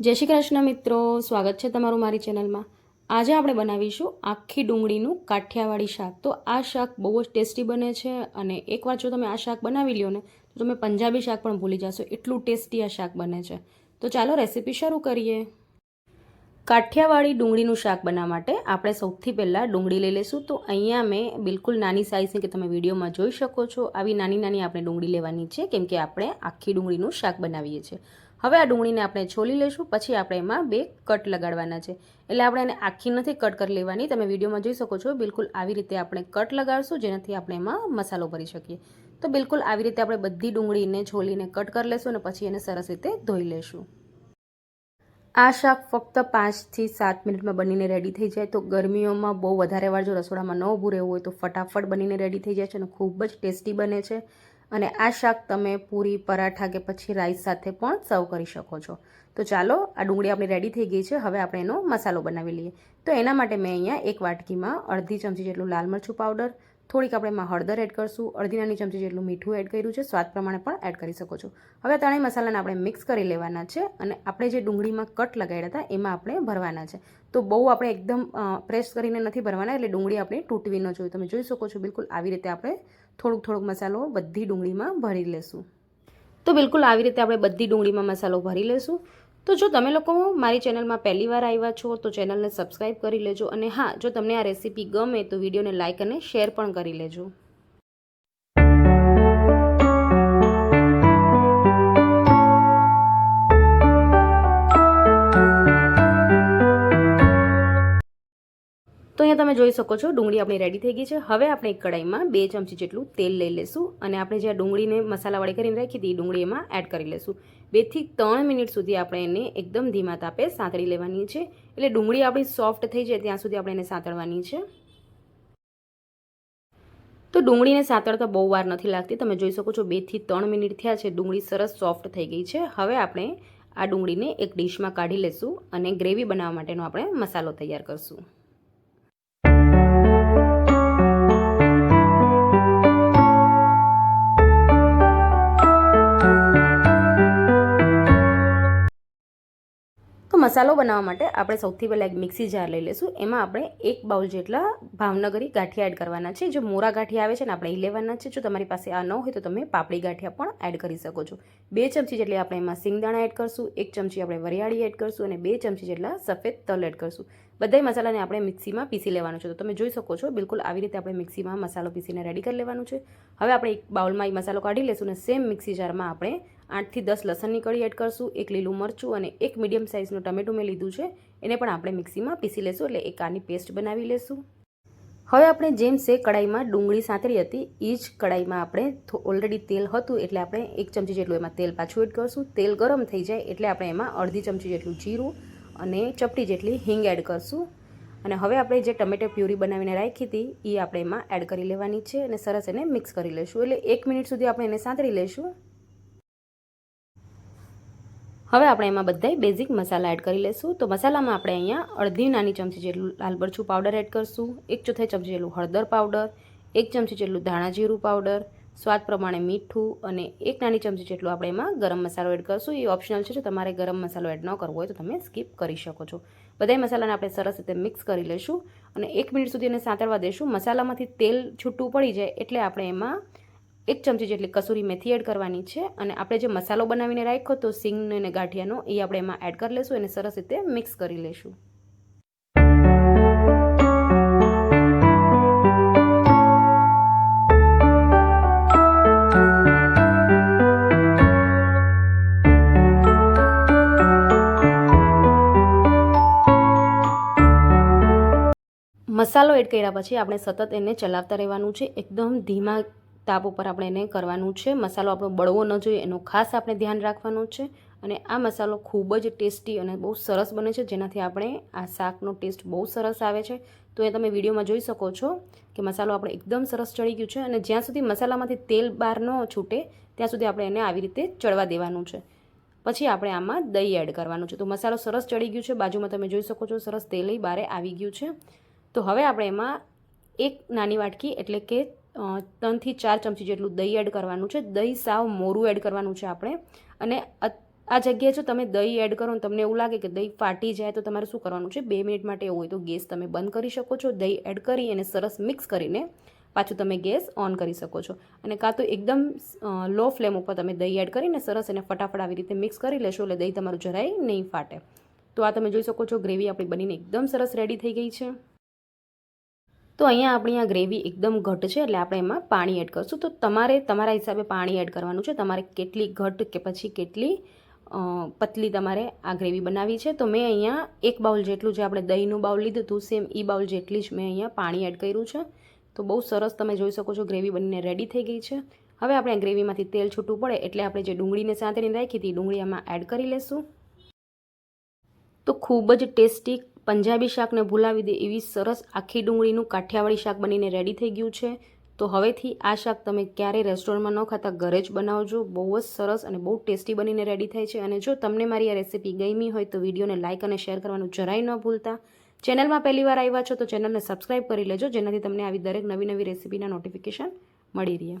જય શ્રી કૃષ્ણ મિત્રો, સ્વાગત છે તમારું મારી ચેનલમાં. આજે આપણે બનાવીશું આખી ડુંગળીનું કાઠિયાવાડી શાક. તો આ શાક બહુ જ ટેસ્ટી બને છે અને એકવાર જો તમે આ શાક બનાવી લ્યો ને, તો તમે પંજાબી શાક પણ ભૂલી જશો. એટલું ટેસ્ટી આ શાક બને છે. તો ચાલો રેસીપી શરૂ કરીએ. કાઠિયાવાડી ડુંગળીનું શાક બનાવવા માટે આપણે સૌથી પહેલાં ડુંગળી લઈ લઈશું. તો અહીંયા મેં બિલકુલ નાની સાઇઝની કે તમે વિડીયોમાં જોઈ શકો છો, આવી નાની નાની આપણે ડુંગળી લેવાની છે, કેમ કે આપણે આખી ડુંગળીનું શાક બનાવીએ છીએ. હવે આ ડુંગળીને આપણે છોલી લઈશું, પછી આપણે એમાં બે કટ લગાડવાના છે. એટલે આપણે એને આખી નથી કટ કરી લેવાની, તમે વિડીયોમાં જોઈ શકો છો, બિલકુલ આવી રીતે આપણે કટ લગાડશું, જેનાથી આપણે એમાં મસાલો ભરી શકીએ. તો બિલકુલ આવી રીતે આપણે બધી ડુંગળીને છોલીને કટ કરી લેશું અને પછી એને સરસ રીતે ધોઈ લેશું. આ શાક ફક્ત પાંચથી સાત મિનિટમાં બનીને રેડી થઈ જાય. તો ગરમીઓમાં બહુ વધારે વાર જો રસોડામાં ન ઊભું રહેવું હોય તો ફટાફટ બનીને રેડી થઈ જાય છે અને ખૂબ જ ટેસ્ટી બને છે. અને આ શાક તમે પૂરી, પરાઠા કે પછી રાઈસ સાથે પણ સર્વ કરી શકો છો. તો ચાલો, આ ડુંગળી આપણી રેડી થઈ ગઈ છે. હવે આપણે એનો મસાલો બનાવી લઈએ. તો એના માટે મેં અહીંયા એક વાટકીમાં અડધી ચમચી જેટલું લાલ મરચું પાવડર થોડીક આપણે એમાં હળદર એડ કરશું અડધી નાની ચમચી જેટલું મીઠું એડ કર્યું છે, સ્વાદ પ્રમાણે પણ એડ કરી શકો છો. હવે ત્રણેય મસાલાને આપણે મિક્સ કરી લેવાના છે અને આપણે જે ડુંગળીમાં કટ લગાડ્યા હતા એમાં આપણે ભરવાના છે. તો બહુ આપણે એકદમ પ્રેસ કરીને નથી ભરવાના, એટલે ડુંગળી આપણે તૂટવી ન જોઈએ. તમે જોઈ શકો છો બિલકુલ આવી રીતે આપણે થોડુંક થોડુંક મસાલો બધી ડુંગળીમાં ભરી લેશું. તો બિલકુલ આવી રીતે આપણે બધી ડુંગળીમાં મસાલો ભરી લેશું. તો જો તમે લોકો મારી ચેનલમાં પહેલી વાર આવ્યા છો, તો ચેનલને સબસ્ક્રાઈબ કરી લેજો અને હા, જો તમને આ રેસીપી ગમે તો વિડીયોને લાઇક અને શેર પણ કરી લેજો. અહીંયા તમે જોઈ શકો છો, ડુંગળી આપણી રેડી થઈ ગઈ છે. હવે આપણે એક કડાઈમાં બે ચમચી જેટલું તેલ લઈ લેશું અને આપણે જે ડુંગળીને મસાલાવાળી કરીને રાખી હતી ડુંગળી એમાં એડ કરી લેશું. બેથી ત્રણ મિનિટ સુધી આપણે એને એકદમ ધીમા તાપે સાંતળી લેવાની છે. એટલે ડુંગળી આપણી સોફ્ટ થઈ જાય ત્યાં સુધી આપણે એને સાંતળવાની છે. તો ડુંગળીને સાંતળતા બહુ વાર નથી લાગતી. તમે જોઈ શકો છો બેથી ત્રણ મિનિટ થયા છે, ડુંગળી સરસ સોફ્ટ થઈ ગઈ છે. હવે આપણે આ ડુંગળીને એક ડીશમાં કાઢી લેશું અને ગ્રેવી બનાવવા માટેનો આપણે મસાલો તૈયાર કરશું. મસાલો બનાવવા માટે આપણે સૌથી પહેલાં એક મિક્સી જાર લઈ લઈશું. એમાં આપણે એક બાઉલ જેટલા ભાવનગરી ગાંઠિયા એડ કરવાના છે. જો મોરા ગાંઠિયા આવે છે ને આપણે એ લેવાના છે. જો તમારી પાસે આ ન હોય તો તમે પાપડી ગાંઠિયા પણ એડ કરી શકો છો. બે ચમચી જેટલી આપણે એમાં સિંગદાણા એડ કરશું. એક ચમચી આપણે વરિયાળી એડ કરશું અને બે ચમચી જેટલા સફેદ તલ એડ કરશું. બધા મસાલાને આપણે મિક્સીમાં પીસી લેવાનું છે. તો તમે જોઈ શકો છો, બિલકુલ આવી રીતે આપણે મિક્સીમાં મસાલો પીસીને રેડી કરી લેવાનું છે. હવે આપણે એક બાઉલમાં એ મસાલો કાઢી લઈશું અને સેમ મિક્સી જારમાં આપણે આઠથી દસ લસણની કળી એડ કરશું, એક લીલું મરચું અને એક મીડિયમ સાઇઝનું ટમેટું મેં લીધું છે. એને પણ આપણે મિક્સીમાં પીસી લેશું એટલે એક આની પેસ્ટ બનાવી લેશું. હવે આપણે જેમ સે કડાઈમાં ડુંગળી સાંતળી હતી એ જ કડાઈમાં આપણે ઓલરેડી તેલ હતું એટલે આપણે એક ચમચી જેટલું એમાં તેલ પાછું એડ કરશું. તેલ ગરમ થઈ જાય એટલે આપણે એમાં અડધી ચમચી જેટલું જીરું અને ચપટી જેટલી હિંગ એડ કરશું. અને હવે આપણે જે ટમેટો પ્યુરી બનાવીને રાખી હતી એ આપણે એમાં એડ કરી લેવાની છે અને સરસ એને મિક્સ કરી લઈશું એટલે એક મિનિટ સુધી આપણે એને સાંતળી લઈશું હવે આપણે એમાં બધા બેઝિક મસાલા એડ કરી લઈશું તો મસાલામાં આપણે અહીંયા અડધી નાની ચમચી જેટલું લાલ મરચું પાવડર એડ કરશું. એક ચોથાઈ ચમચી જેટલું હળદર પાવડર એક ચમચી જેટલું ધાણા જીરું પાવડર સ્વાદ પ્રમાણે મીઠું અને એક નાની ચમચી જેટલું આપણે એમાં ગરમ મસાલો એડ કરશું. એ ઓપ્શનલ છે, જો તમારે ગરમ મસાલો એડ ન કરવો હોય તો તમે સ્કીપ કરી શકો છો. બધા મસાલાને આપણે સરસ રીતે મિક્સ કરી લઈશું અને એક મિનિટ સુધી એને સાંતળવા દઈશું મસાલામાંથી તેલ છૂટું પડી જાય એટલે આપણે એમાં એક ચમચી જેટલી કસૂરી મેથી એડ કરવાની છે અને આપણે જે મસાલો બનાવીને રાખ્યો તો સિંગને ગાંઠિયાનો એ આપણે એમાં એડ કરી લઈશું અને સરસ રીતે મિક્સ કરી લઈશું મસાલો એડ કર્યા પછી આપણે સતત એને ચલાવતા રહેવાનું છે. એકદમ ધીમા તાપ ઉપર આપણે એને કરવાનું છે. મસાલો આપણો બળવો ન જોઈએ, એનું ખાસ આપણે ધ્યાન રાખવાનું છે. અને આ મસાલો ખૂબ જ ટેસ્ટી અને બહુ સરસ બને છે, જેનાથી આપણે આ શાકનો ટેસ્ટ બહુ સરસ આવે છે. તો એ તમે વિડીયોમાં જોઈ શકો છો કે મસાલો આપણે એકદમ સરસ ચડી ગયું છે અને જ્યાં સુધી મસાલામાંથી તેલ બહાર ન છૂટે, ત્યાં સુધી આપણે એને આવી રીતે ચડવા દેવાનું છે. પછી આપણે આમાં દહીં એડ કરવાનું છે. તો મસાલો સરસ ચડી ગયું છે. બાજુમાં તમે જોઈ શકો છો સરસ તેલ બહારે આવી ગયું છે. તો હવે આપણે એમાં એક નાની વાટકી એટલે કે ત્રણથી ચાર ચમચી જેટલું દહીં એડ કરવાનું છે. દહીં, સાવ મોરું એડ કરવાનું છે આપણે. અને આ જગ્યાએ જો તમે દહીં એડ કરો ને તમને એવું લાગે કે દહીં ફાટી જાય તો તમારે શું કરવાનું છે? બે મિનિટ માટે એવું હોય તો ગેસ તમે બંધ કરી શકો છો. દહીં એડ કરી અને સરસ મિક્સ કરીને પાછું તમે ગેસ ઓન કરી શકો છો. અને કાં તો એકદમ લો ફ્લેમ ઉપર તમે દહીં એડ કરીને સરસ એને ફટાફટ આવી રીતે મિક્સ કરી લેશો એટલે દહીં તમારું જરાય નહીં ફાટે. તો આ તમે જોઈ શકો છો ગ્રેવી આપણી બનીને એકદમ સરસ રેડી થઈ ગઈ છે. તો અહીંયા આપણી આ ગ્રેવી એકદમ ઘટ છે, એટલે આપણે એમાં પાણી એડ કરશું. તો તમારે તમારા હિસાબે પાણી એડ કરવાનું છે. તમારે કેટલી ઘટ કે પછી કેટલી પતલી તમારે આ ગ્રેવી બનાવી છે. તો મેં અહીંયા એક બાઉલ જેટલું જે આપણે દહીંનું બાઉલ લીધું હતું, સેમ એ બાઉલ જેટલી જ મેં અહીંયા પાણી એડ કર્યું છે. તો બહુ સરસ તમે જોઈ શકો છો, ગ્રેવી બનીને રેડી થઈ ગઈ છે. હવે આપણે ગ્રેવીમાંથી તેલ છૂટું પડે, એટલે આપણે જે ડુંગળીને સાંતળીને રાખી હતી ડુંગળી આમાં એડ કરી લેશું. તો ખૂબ જ ટેસ્ટી પંજાબી શાકને ભૂલાવી દે એવી સરસ આખી ડુંગળીનું કાઠિયાવાડી શાક બનીને રેડી થઈ ગયું છે. તો હવેથી આ શાક તમે ક્યારેય રેસ્ટોરન્ટમાં ન ખાતા, ઘરે જ બનાવજો. બહુ જ સરસ અને બહુ ટેસ્ટી બનીને રેડી થાય છે. અને જો તમને મારી આ રેસીપી ગમી હોય તો વિડીયોને લાઇક અને શેર કરવાનું જરાય ન ભૂલતા. ચેનલમાં પહેલી વાર આવ્યા છો તો ચેનલને સબસ્ક્રાઈબ કરી લેજો, જેનાથી તમને આવી દરેક નવી નવી રેસીપીના નોટિફિકેશન મળી રહે.